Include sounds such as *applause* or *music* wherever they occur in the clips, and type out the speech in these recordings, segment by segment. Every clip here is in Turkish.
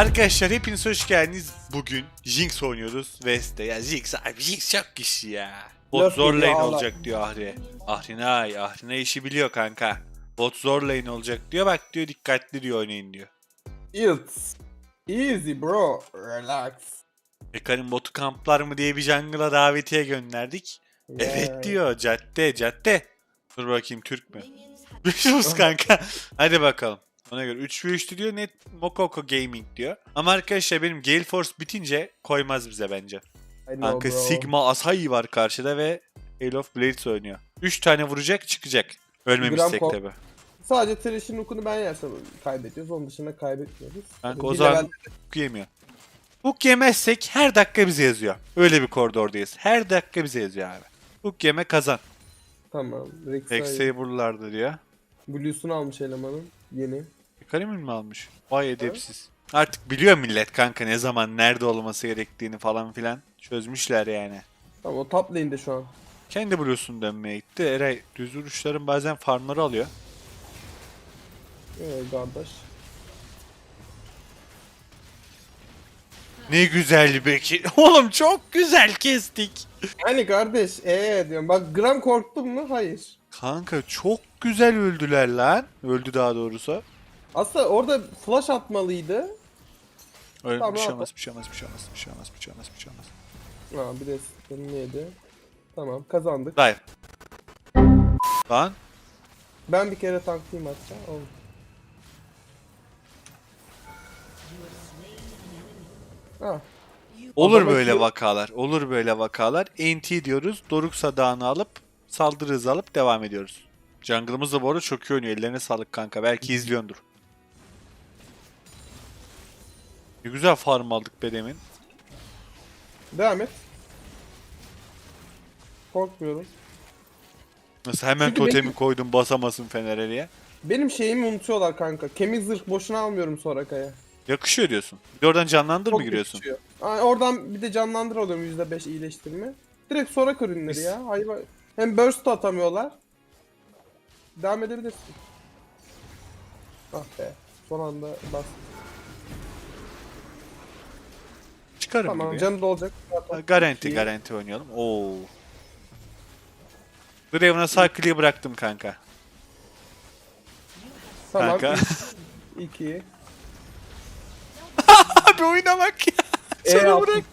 Arkadaşlar hepiniz hoş geldiniz. Bugün Jinx oynuyoruz West'te. Ya Jinx abi Jinx çok kişi ya. Bot zor lane olacak diyor Ahri. Ahrinay, Ahrina işi biliyor kanka. Bot zor lane olacak diyor. Bak diyor dikkatli diyor oynayın diyor. It's easy bro. Relax. Mekanın botu kamplar mı diye bir jungle'a davetiye gönderdik. Evet diyor cadde cadde. Dur bakayım Türk mü? Sus *laughs* kanka. Hadi bakalım. Ona göre 3 ve 3'tü diyor net Mokoko Gaming diyor. Ama arkadaşlar benim Gale Force bitince koymaz bize bence. Kanka. Sigma Asahi var karşıda ve Hail of Blades oynuyor. 3 tane vuracak çıkacak. Ölmemişsek tabi. Sadece Thresh'in hook'unu ben yersem kaybediyoruz. Onun dışında kaybetmiyoruz. Kanka o zaman hook yemiyor. Hook yemezsek her dakika bize yazıyor. Öyle bir koridordayız. Her dakika bize yazıyor abi. Hook yeme kazan. Tamam. Rek'Sai. Rex'e buralarda diyor. Blue'sunu almış elemanın. Yeni. Karimin mi almış? Vay edepsiz. Artık biliyor millet kanka ne zaman nerede olması gerektiğini falan filan. Çözmüşler yani. Tamam o top lane'de şu an. Kendi Blues'unu dönmeye gitti. Eray düz vuruşların bazen farmları alıyor. Evet kardeş. Ne güzel Bekir. *laughs* Oğlum çok güzel kestik. Yani kardeş ee diyorum. Bak gram korktun mu? Hayır. Kanka çok güzel öldüler lan. Öldü daha doğrusu. Aslında orada flash atmalıydı. Öyle Tamam, bir şey olmaz, bir şey olmaz, bir şey olmaz, bir şey olmaz, bir şey olmaz, bir şey olmaz. Ha bir de sıkıntı yedi. Tamam kazandık. Dive. Lan. Ben bir kere tanklayayım hatta. Oldu. Ha, Olur Adama böyle ki- vakalar. Olur böyle vakalar. NT diyoruz. Doruk sadağını alıp saldırı hızı alıp devam ediyoruz. Jungle'ımız da bu arada çok iyi oynuyor. Ellerine sağlık kanka. Belki izliyordur. Ne güzel farm aldık be demin. devam et. Korkmuyorum. Nasıl hemen Çünkü totemi benim- koydum basamasın Fener'e diye. Benim şeyimi unutuyorlar kanka. Kemik zırh boşuna almıyorum Soraka'ya. Yakışıyor diyorsun. Bir de oradan canlandır mı giriyorsun? yakışıyor. Aa, oradan bir de canlandır alıyorum %5 iyileştirme. Direkt Soraka ürünleri Biz- ya. Hayvan. Hem burst da atamıyorlar. Devam edebilirsin. Ah be. Son anda bas. Çıkarım Tamam gibi. canı da olacak. Ha, Garanti İyi. garanti oynayalım. Oo. Draven'a sağ kliği bıraktım kanka. Tamam. Kanka. 2. Abi *laughs* *laughs* oyuna bak ya. E Çarı bırak.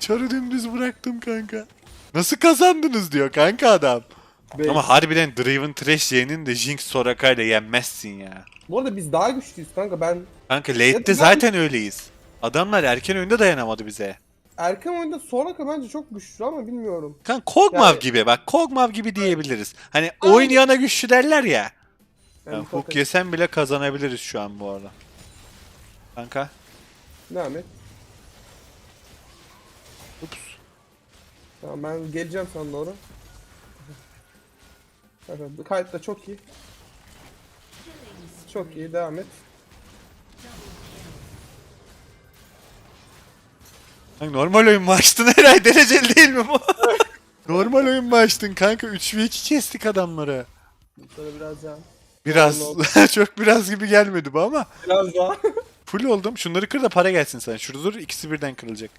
Çarı dümdüz bıraktım kanka. Nasıl kazandınız diyor kanka adam. Beş. Ama harbiden Draven Trash Y'nin de Jinx Soraka ile yenmezsin ya. Bu arada biz daha güçlüyüz kanka. Ben Kanka late'de ben- zaten öyleyiz. Adamlar erken oyunda dayanamadı bize. erken oyunda Soraka bence çok güçlü ama bilmiyorum. Kanka Kog'Maw Yani- gibi bak Kog'Maw gibi diyebiliriz. Hani oynayana güçlü derler ya. Yani Yani hook Soraka- yesen bile kazanabiliriz şu an bu arada. Kanka. Devam et. Ups. Tamam ben geleceğim sana doğru. Evet, kayıt da çok iyi. Çok iyi devam et. Kanka normal oyun mu açtın *laughs* herhalde dereceli değil mi bu? *laughs* normal oyun mu açtın kanka? 3 ve 2 kestik adamları. Biraz daha. Biraz *laughs* çok biraz gibi gelmedi bu ama. Biraz daha. Full oldum. Şunları kır da para gelsin sana. Şurada dur ikisi birden kırılacak.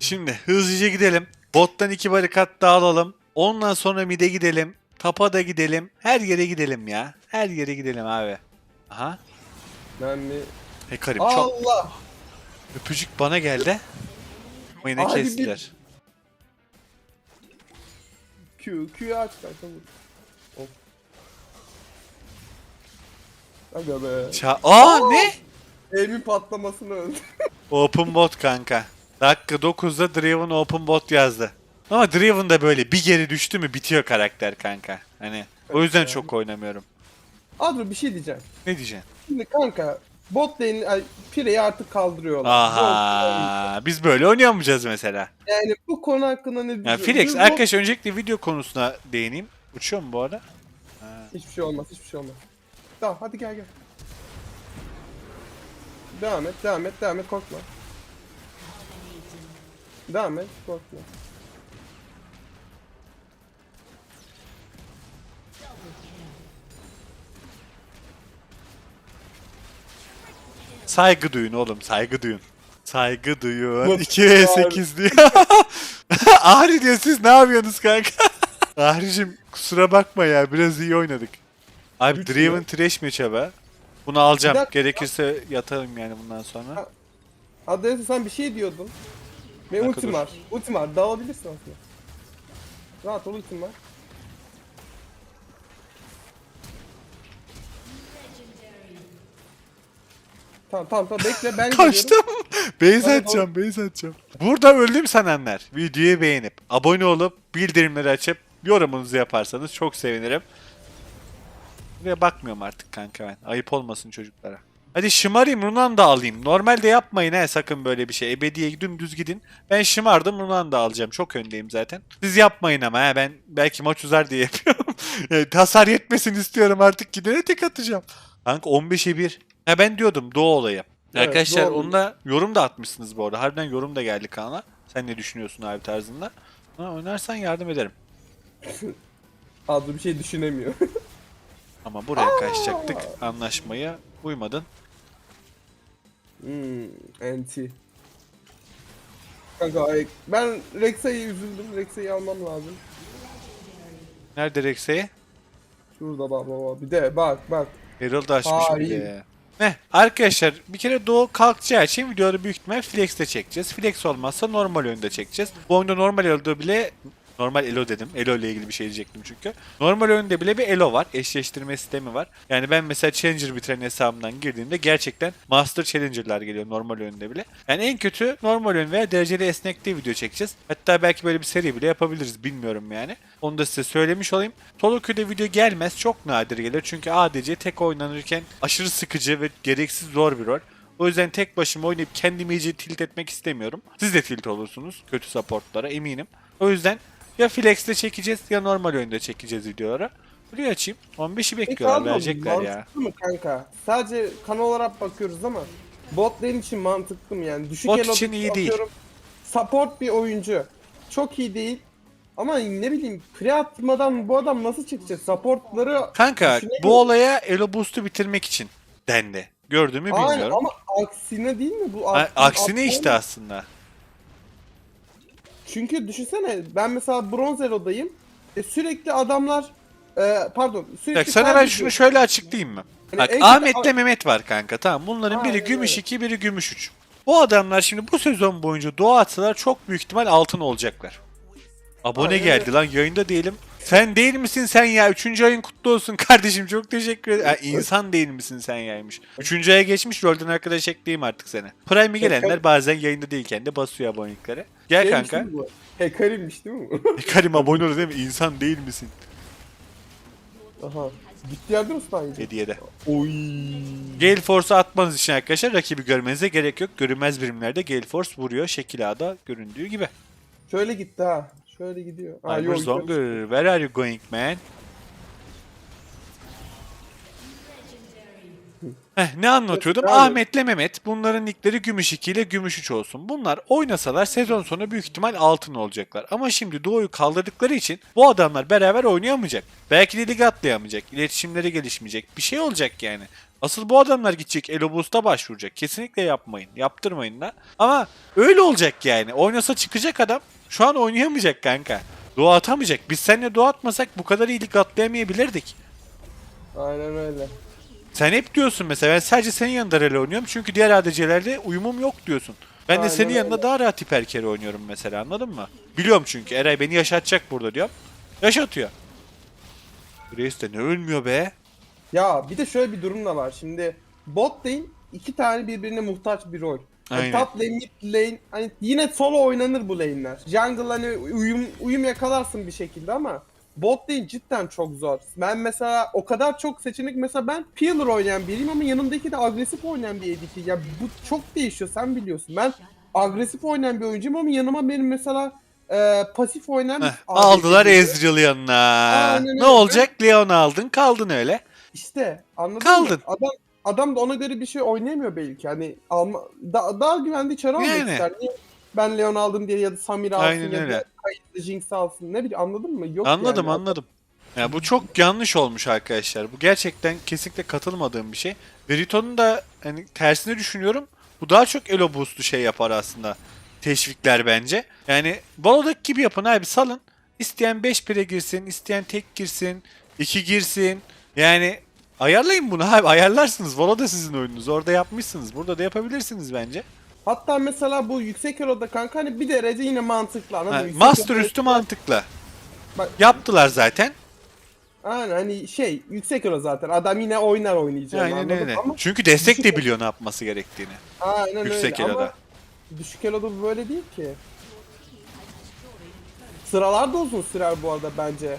Şimdi hızlıca gidelim. Bottan iki barikat daha alalım. Ondan sonra mid'e gidelim. Tapa da gidelim. Her yere gidelim ya. Her yere gidelim abi. Aha. ben bir... Hekarim çok Allah! öpücük bana geldi. Yine Abi bir- kestiler. Q, Q'yu aç kanka vur. Of. Aga be. Ça Aa ne? Evimin patlamasını öldü. *laughs* Open bot kanka. Dakika 9'da Draven open bot yazdı. Ama Draven da böyle bir geri düştü mü bitiyor karakter kanka. Hani o yüzden çok oynamıyorum. Adro bir şey diyeceğim. Ne diyeceksin? Şimdi kanka bot lane, ay, Pire'yi artık kaldırıyorlar. Aha biz böyle oynayamayacağız mesela. Yani bu konu hakkında ne düşünüyorsun? Felix Bu- arkadaş öncelikle video konusuna değineyim. Uçuyor mu bu arada? Hiçbir şey olmaz, hiçbir şey olmaz. Tamam, hadi gel gel. Devam et, devam et, devam et, korkma. Devam et, korkma. Saygı duyun oğlum saygı duyun. Saygı duyun. Mutlu 2 ve 8 diyor. *laughs* Ahri diyor siz ne yapıyorsunuz kanka? *laughs* Ahri'cim kusura bakma ya biraz iyi oynadık. Abi mü? Trash match'e be. Bunu alacağım. Dakika. Gerekirse yatarım yani bundan sonra. Adresi sen bir şey diyordun. Ve Dakika, ultim dur. var. Ultim var. Dağılabilirsin aslında. Rahat ol ultim var. Tamam tamam tamam bekle ben. *laughs* Kaçtım. base Hadi atacağım, base atacağım. Burada öldüm sananlar. Videoyu beğenip, abone olup, bildirimleri açıp, yorumunuzu yaparsanız çok sevinirim. Buraya bakmıyorum artık kanka ben. Ayıp olmasın çocuklara. Hadi şımarayım Runan da alayım. Normalde yapmayın he sakın böyle bir şey. Ebediye dümdüz gidin. Ben şımardım Runan da alacağım. Çok öndeyim zaten. Siz yapmayın ama he ben belki maç uzar diye *laughs* yapıyorum. Yani Hasar yetmesin istiyorum artık gidene tek atacağım. Kanka 15'e 1. Ha ben diyordum Doğu olayı. Evet, Arkadaşlar doğru. onda yorum da atmışsınız bu arada. Harbiden yorum da geldi kanala. Sen ne düşünüyorsun abi tarzında? Ha, oynarsan yardım ederim. *laughs* Adlı bir şey düşünemiyor. *laughs* Ama buraya kaçacaktık. Anlaşmaya uymadın. hmm, anti. Kanka ay- ben Rexa'yı üzüldüm. Rexa'yı almam lazım. Nerede Rex'e? Şurada bak baba. Bir de bak bak. Herald açmışım bir de. Heh, arkadaşlar bir kere Doğu kalkacağı için videoları büyük ihtimal Flex'te çekeceğiz. Flex olmazsa normal oyunda çekeceğiz. Bu oyunda normal Elo'da bile Normal Elo dedim. Elo ile ilgili bir şey diyecektim çünkü. Normal oyunda bile bir Elo var. Eşleştirme sistemi var. Yani ben mesela Challenger bitiren hesabımdan girdiğimde gerçekten Master Challenger'lar geliyor normal oyunda bile. Yani en kötü normal oyun veya dereceli esnekte video çekeceğiz. Hatta belki böyle bir seri bile yapabiliriz bilmiyorum yani. Onu da size söylemiş olayım. Tolokyo'da video gelmez. Çok nadir gelir. Çünkü ADC tek oynanırken aşırı sıkıcı ve gereksiz zor bir rol. O yüzden tek başıma oynayıp kendimi iyice tilt etmek istemiyorum. Siz de tilt olursunuz kötü supportlara eminim. O yüzden ya Flex'te çekeceğiz ya normal oyunda çekeceğiz videoları. Buraya açayım. 15'i bekliyorlar abi, verecekler ya. Mantıklı mı kanka? Sadece kan olarak bakıyoruz ama bot lane için mantıklı mı yani? Düşük Bot elo için iyi değil. atıyorum, Support bir oyuncu. Çok iyi değil. Ama ne bileyim pre atmadan bu adam nasıl çıkacak? Supportları Kanka Düşünemiyorum. bu olaya Elo Boost'u bitirmek için dendi. Gördüğümü Aynen bilmiyorum. ama aksine değil mi bu? Aksine aksine- işte aslında. Çünkü düşünsene ben mesela bronz elodayım. E, sürekli adamlar e, pardon sürekli Bak sana ben şunu şöyle açıklayayım mı? Hani Bak en kötü- Ahmet'le Mehmet var kanka tamam bunların biri Aynen gümüş öyle. 2 biri gümüş 3. Bu adamlar şimdi bu sezon boyunca doğa atsalar çok büyük ihtimal altın olacaklar. Abone Aynen geldi öyle. lan yayında değilim. Sen değil misin sen ya? Üçüncü ayın kutlu olsun *laughs* kardeşim çok teşekkür ederim. Ha, insan değil misin sen yaymış. Üçüncü aya geçmiş rolden arkadaş ekleyeyim artık seni. Prime'e gelenler bazen yayında değilken de basıyor abonelikleri. Gel Şeymiş kanka. bu? Hekarimmiş değil mi? bu? Karim *laughs* abone ol değil mi? İnsan değil misin? Aha. Gitti yerde mi sniper? Hediyede. Oy. Gale Force'u atmanız için arkadaşlar rakibi görmenize gerek yok. Görünmez birimlerde Gale Force vuruyor. Şekil A'da göründüğü gibi. Şöyle gitti ha. Şöyle gidiyor. Ivor yok, Zonger, where are you going man? Heh, ne anlatıyordum? Abi. Ahmet'le Mehmet bunların nickleri Gümüş 2 ile Gümüş 3 olsun. Bunlar oynasalar sezon sonu büyük ihtimal altın olacaklar. Ama şimdi Doğu'yu kaldırdıkları için bu adamlar beraber oynayamayacak. Belki de lig atlayamayacak. İletişimleri gelişmeyecek. Bir şey olacak yani. Asıl bu adamlar gidecek Elobus'ta başvuracak. Kesinlikle yapmayın. Yaptırmayın da. Ama öyle olacak yani. Oynasa çıkacak adam. Şu an oynayamayacak kanka. Doğu atamayacak. Biz seninle Doğu atmasak bu kadar iyi lig atlayamayabilirdik. Aynen öyle. Sen hep diyorsun mesela ben sadece senin yanında rele oynuyorum çünkü diğer ADC'lerde uyumum yok diyorsun. Ben de Aynen senin yanında öyle. daha rahat hiperkeri oynuyorum mesela anladın mı? Biliyorum çünkü Eray beni yaşatacak burada diyorum. Yaşatıyor. Reis de ne ölmüyor be? Ya bir de şöyle bir durum da var. Şimdi bot lane iki tane birbirine muhtaç bir rol. Yani Aynen. top lane, mid lane hani yine solo oynanır bu lane'ler. Jungle hani uyum uyum yakalarsın bir şekilde ama bot lane cidden çok zor. Ben mesela o kadar çok seçenek mesela ben Peeler oynayan biriyim ama yanımdaki de agresif oynayan bir ADC. Ya bu çok değişiyor sen biliyorsun. Ben agresif oynayan bir oyuncuyum ama yanıma benim mesela e, pasif oynayan Heh, aldılar. Ezreal yanına. Aynen Ne öyle. olacak? Leon aldın kaldın öyle. İşte anladın Kaldın. mı? Adam adam da ona göre bir şey oynayamıyor belki. Hani alma, da, daha güvenli çare almak Yani. ister. Niye ben Leon aldım diye ya da Samir alsın Aynen ya öyle. da Kayıtlı Jinx alsın. Ne bileyim anladın mı? Yok anladım yani. anladım. Ya bu çok yanlış olmuş arkadaşlar. Bu gerçekten kesinlikle katılmadığım bir şey. Veriton'un da hani tersini düşünüyorum. Bu daha çok elo boost'lu şey yapar aslında. Teşvikler bence. Yani Valo'daki gibi yapın abi salın. İsteyen 5 pire girsin, isteyen tek girsin, 2 girsin. Yani ayarlayın bunu abi ayarlarsınız. Valo da sizin oyununuz. Orada yapmışsınız. Burada da yapabilirsiniz bence. Hatta mesela bu yüksek eloda kanka hani bir derece yine mantıklı anladın Ha, mı? Yüksek master eloda- üstü mantıklı. Bak- Yaptılar zaten. Aynen hani şey yüksek elo zaten. Adam yine oynar oynayacağını Aynen anladın öyle. ama Çünkü destek de biliyor ne yapması gerektiğini. aynen Yüksek öyle eloda. ama düşük eloda bu böyle değil ki. Sıralar da uzun sürer bu arada bence.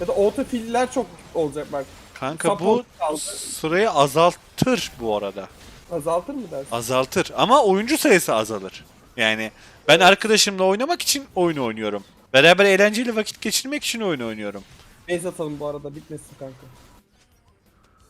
Ya da autofiller çok olacak bak. Kanka bu Support kaldı. sırayı azaltır bu arada. Azaltır mı dersin? Azaltır ama oyuncu sayısı azalır. Yani ben arkadaşımla oynamak için oyun oynuyorum. Beraber eğlenceli vakit geçirmek için oyun oynuyorum. Base atalım bu arada bitmesin kanka.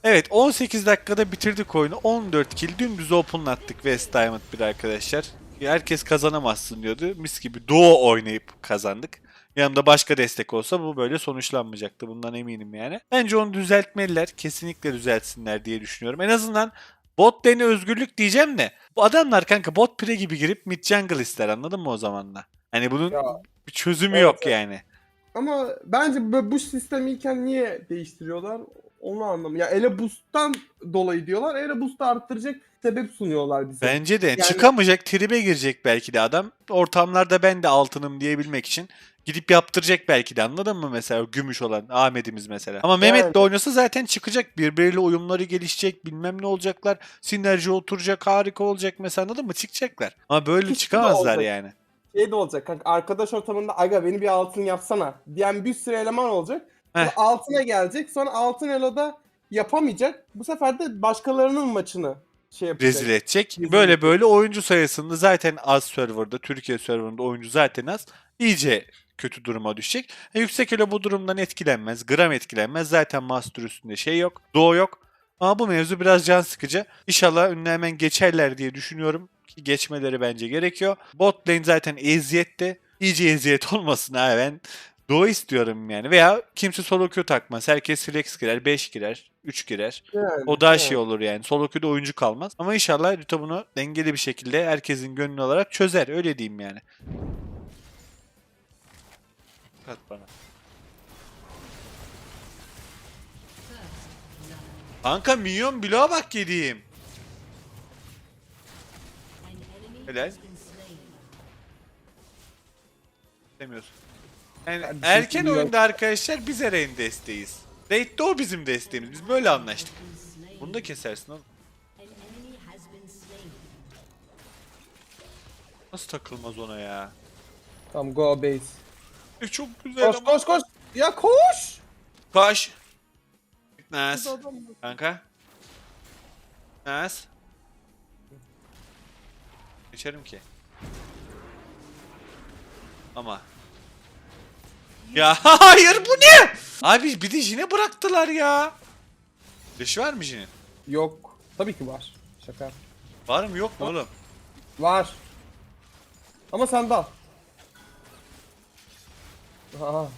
Evet 18 dakikada bitirdik oyunu. 14 kill dümdüz openlattık West Diamond 1 arkadaşlar. Herkes kazanamazsın diyordu. Mis gibi duo oynayıp kazandık. Yanımda başka destek olsa bu böyle sonuçlanmayacaktı. Bundan eminim yani. Bence onu düzeltmeliler. Kesinlikle düzeltsinler diye düşünüyorum. En azından bot lane'e özgürlük diyeceğim de. Bu adamlar kanka bot pre gibi girip mid jungle ister anladın mı o zamanla? Hani bunun Ya bir çözümü Evet, yok yani. ama bence bu, bu sistem iyiken niye değiştiriyorlar? Onu anlamıyorum. Ya ele boost'tan dolayı diyorlar. Ele boost'u arttıracak sebep sunuyorlar bize. Bence de Yani- çıkamayacak, tribe girecek belki de adam. Ortamlarda ben de altınım diyebilmek için gidip yaptıracak belki de anladın mı mesela gümüş olan Ahmet'imiz mesela. Ama Mehmet de oynasa zaten çıkacak birbiriyle uyumları gelişecek bilmem ne olacaklar. Sinerji oturacak harika olacak mesela anladın mı çıkacaklar. Ama böyle Hiç çıkamazlar yani. Şey de olacak kanka arkadaş ortamında aga beni bir altın yapsana diyen bir sürü eleman olacak. Heh. Altına gelecek sonra altın eloda yapamayacak. Bu sefer de başkalarının maçını şey yapacak. Rezil edecek. Rezil Böyle böyle oyuncu sayısında zaten az serverda Türkiye serverında oyuncu zaten az. İyice kötü duruma düşecek. E, yüksek elo bu durumdan etkilenmez. Gram etkilenmez. Zaten master üstünde şey yok. Doğu yok. Ama bu mevzu biraz can sıkıcı. İnşallah önüne hemen geçerler diye düşünüyorum. Ki geçmeleri bence gerekiyor. Bot lane zaten eziyette. İyice eziyet *laughs* olmasın ha ben. Doğu istiyorum yani. Veya kimse solo queue takmaz. Herkes flex girer, 5 girer, 3 girer. Yani, O daha evet. şey olur yani. Solo queue'da oyuncu kalmaz. Ama inşallah Rita bunu dengeli bir şekilde herkesin gönlü olarak çözer. Öyle diyeyim yani. Kat bana. Kanka minyon bloğa bak yediğim. Helal. Demiyorsun. Yani erken oyunda arkadaşlar biz Eren desteğiz. Raid'de o bizim desteğimiz. Biz böyle anlaştık. Bunu da kesersin oğlum. Nasıl takılmaz ona ya? Tamam go base. E çok güzel Koş ama. koş koş. Ya koş. Koş. Burada adam var. Kanka. Nas. Geçerim ki. Ama. Ya *laughs* hayır bu ne? Abi bir de Jin'e bıraktılar ya. Flash var mı Jin'in? Yok. Tabii ki var. Şaka. Var mı yok mu oğlum? Var. Ama sen de al. Aha.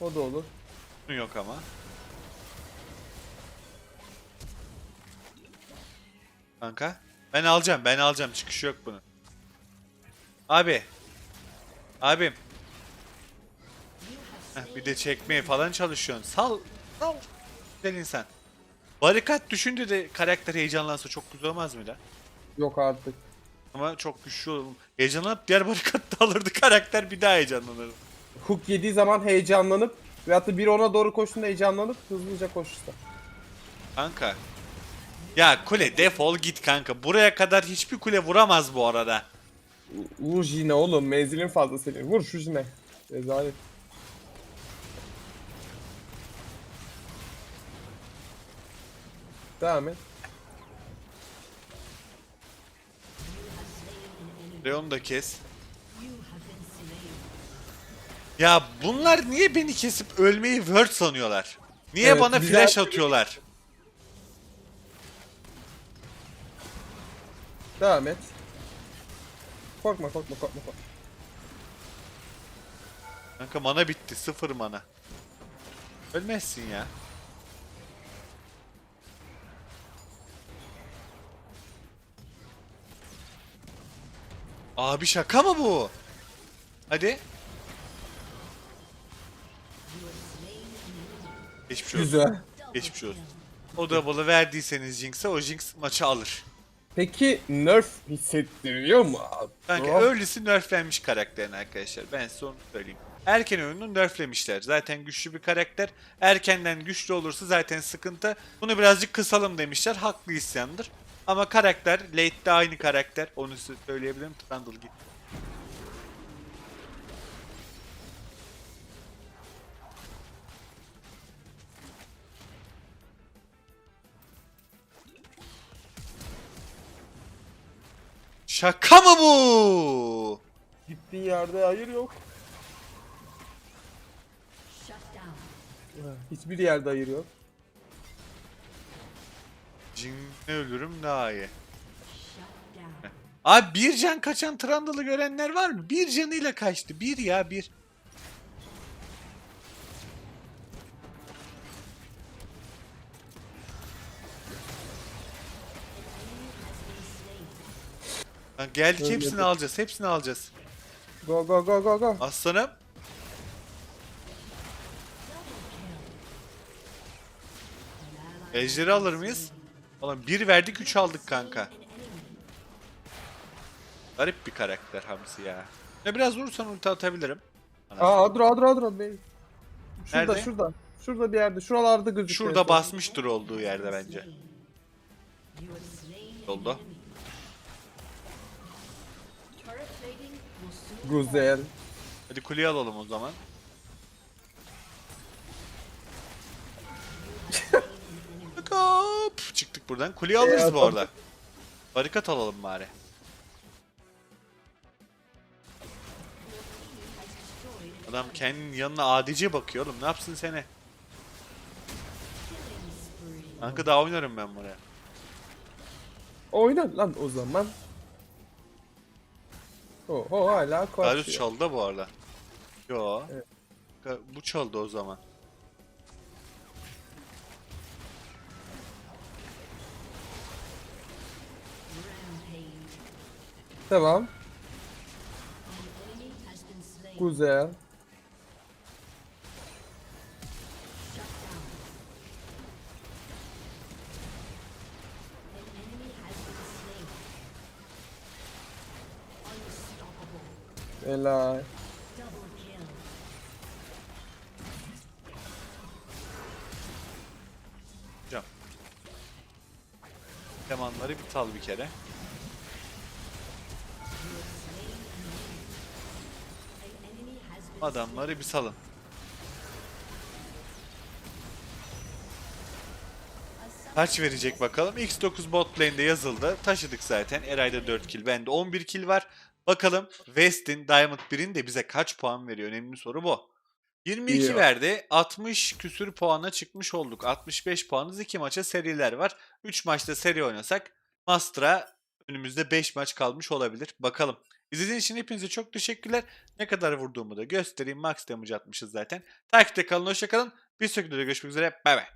O da olur. Yok ama. Kanka. Ben alacağım, ben alacağım. Çıkışı yok bunun. Abi. Abim. Heh, bir de çekmeye falan çalışıyorsun. Sal. Sal. Güzel insan. Barikat düşündü de karakter heyecanlansa çok güzel olmaz mı da? Yok artık. Ama çok güçlü olur. Heyecanlanıp diğer barikat da alırdı *laughs* karakter bir daha heyecanlanır. Hook yediği zaman heyecanlanıp veyahut da biri ona doğru koştuğunda heyecanlanıp hızlıca koşursa. Kanka. Ya kule defol git kanka. Buraya kadar hiçbir kule vuramaz bu arada. Vur yine oğlum menzilin fazla senin. Vur şu yine. Rezalet. Devam et. Leon da kes. Ya bunlar niye beni kesip ölmeyi word sanıyorlar? Niye Evet, bana güzel. flash atıyorlar? Devam et. Korkma korkma korkma korkma. Kanka mana bitti. Sıfır mana. Ölmezsin ya. Abi şaka mı bu? Hadi. Geçmiş olsun. Güzel. Geçmiş olsun. O double'ı verdiyseniz Jinx'e o Jinx maçı alır. Peki nerf hissettiriyor mu abi? Kanka early'si nerflenmiş karakterin arkadaşlar. Ben size onu söyleyeyim. Erken oyunu nerflemişler. Zaten güçlü bir karakter. Erkenden güçlü olursa zaten sıkıntı. Bunu birazcık kısalım demişler. Haklı isyandır. Ama karakter, late'de aynı karakter. Onu söyleyebilirim. Trundle git. Şaka mı bu? Gittiğin yerde hayır yok. Shut down. Hiçbir yerde hayır yok. Jin'le ölürüm daha iyi. Abi bir can kaçan Trundle'ı görenler var mı? Bir canıyla kaçtı. Bir ya bir. Lan geldik Öyle hepsini alacağız. Hepsini alacağız. Go go go go go. Aslanım. Ejderi alır mıyız? Oğlum bir verdik üç aldık kanka. Garip bir karakter Hamsi ya. Ya biraz vurursan ulti atabilirim. Aa dur dur dur dur benim. Şurada Nerede? şurada. Şurada bir yerde. Şuralarda gözüküyor. Şurada basmıştır olduğu yerde bence. Yolda. Güzel. Hadi kuleyi alalım o zaman. *laughs* Hop! Çıktık buradan. Kuleyi alırız Evet, bu arada. Barikat alalım bari. Adam kendinin yanına adice bakıyor oğlum. Ne yapsın seni? Kanka daha oynarım ben buraya. Oyna lan o zaman. Oho hala Darius koşuyor. çaldı da bu arada. Yo. Evet. Bu çaldı o zaman. Slain. Unstoppable. Helal. Hocam. Temanları bir tal bir kere. Adamları bir salın. Kaç verecek bakalım. X9 bot lane'de yazıldı. Taşıdık zaten. Eray'da 4 kill. Bende 11 kill var. Bakalım West'in Diamond 1'in de bize kaç puan veriyor? Önemli soru bu. 22 İyi. verdi. 60 küsür puana çıkmış olduk. 65 puanız. 2 maça seriler var. 3 maçta seri oynasak Master'a önümüzde 5 maç kalmış olabilir. Bakalım. İzlediğiniz için hepinize çok teşekkürler. Ne kadar vurduğumu da göstereyim. Max damage atmışız zaten. Takipte kalın. Hoşçakalın. Bir sonraki videoda görüşmek üzere. Bay bay.